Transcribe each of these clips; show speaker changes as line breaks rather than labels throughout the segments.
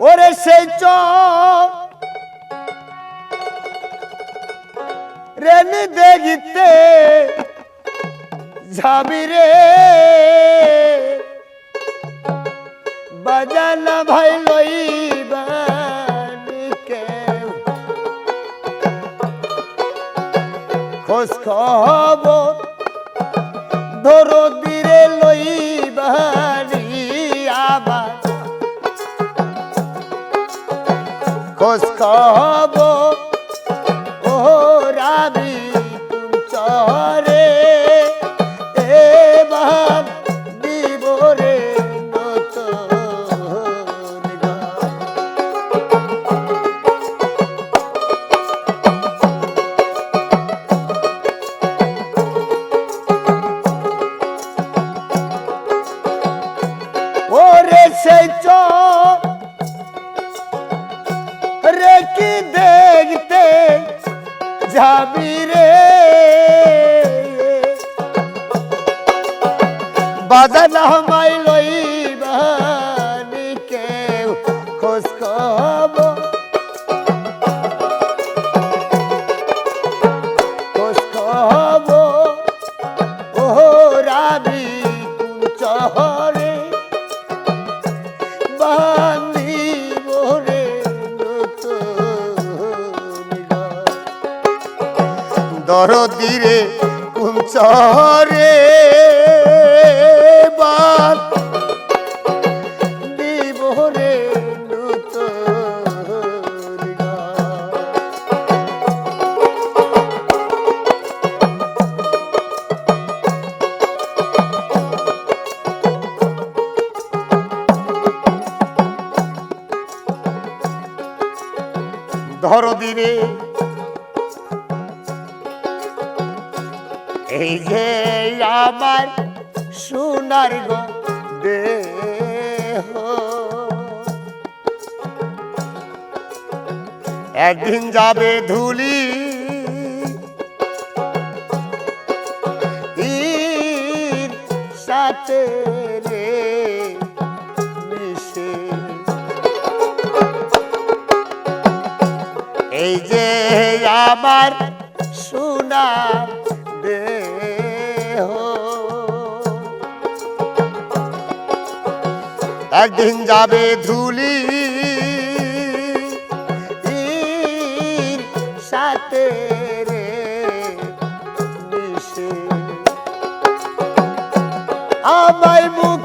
ওরে সেই চ। রেনি দেখিতে যাবি রে। বাজানা ভাই লইবানিকে খোঁজ খবর ধরো দিরে লইবানি খোঁজ খবর বাজান হামাই লইবানি দরদিরে কুঞ্চরে ধরো দিরে এই যে আমার সোনার একদিন যাবে ধুলি। সাথে এই যে আমার সোনার দেহ। একদিন যাবে ধুলি সাথে রে মিশে। আমায় মুক্তি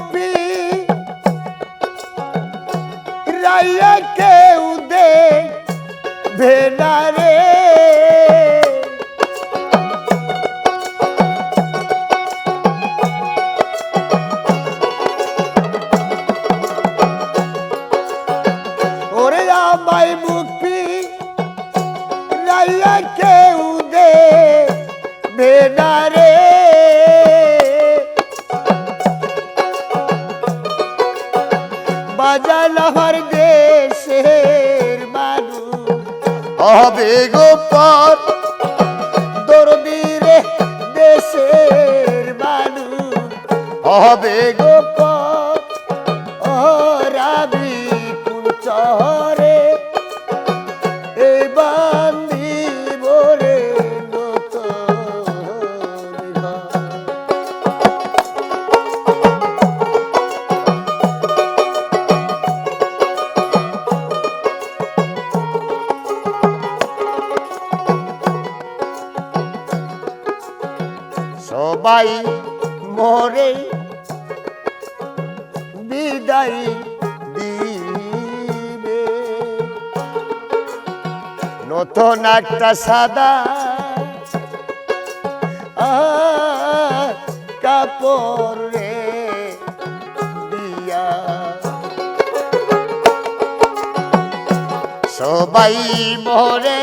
আমার দেশের মানুষ। হবে গোপর দরদিরে দেশের মানুষ। হবে গোপর সবাই মরে বিদায় দিবে নতুন একটা সাদা কাপড় দিয়া। সবাই মরে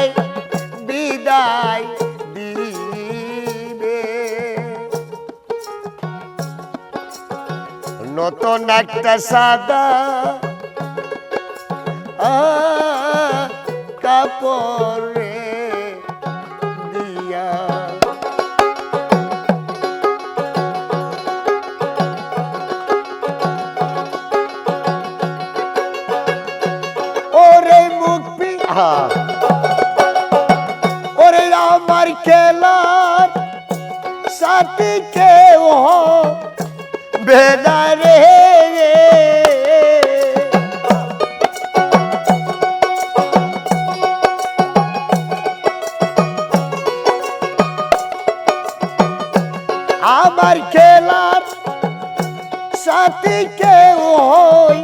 বিদায় নতুন একটা সাদা কাপড় দিয়া আহা। ওরে আমার খেলার সাথী কেউ বেদারে আমার খেলার সাথী কেউ হই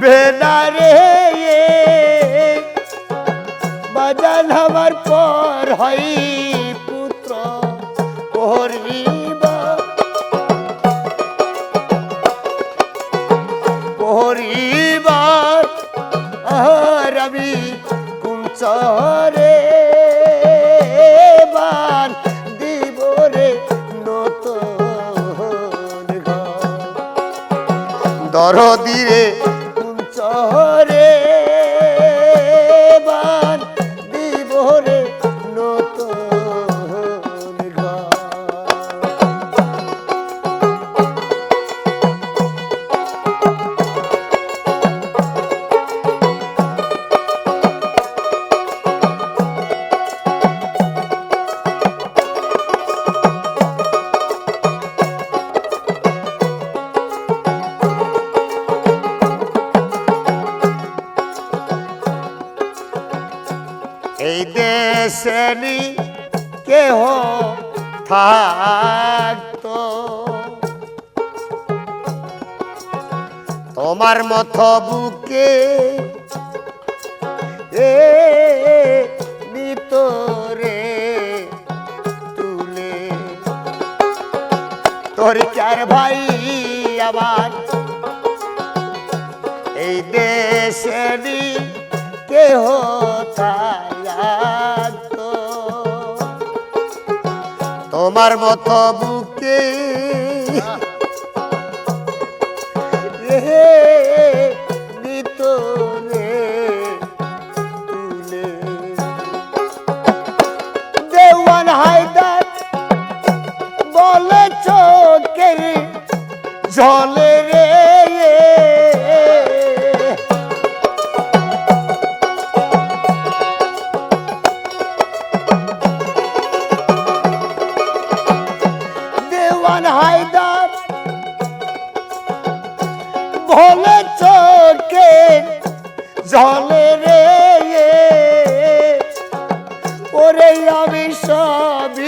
বেদারে বাজান আমার পর হই পুত্র পরিবার কুঞ্চরে বান দিব দরদিরে কুঞ্চরে এই দেশে কেহ থাকতো। তোমার মত বুকে এ নিতরে তুলে। তোর চার ভাই আবার এই দেশে কেহ তোমার মতো বুকে। এ নিত রে তুলে বলে জলে রে। দেওয়ান হায়দার। ভোলে চোখে জলে রে ওরে আমি সবই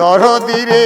দরদিরে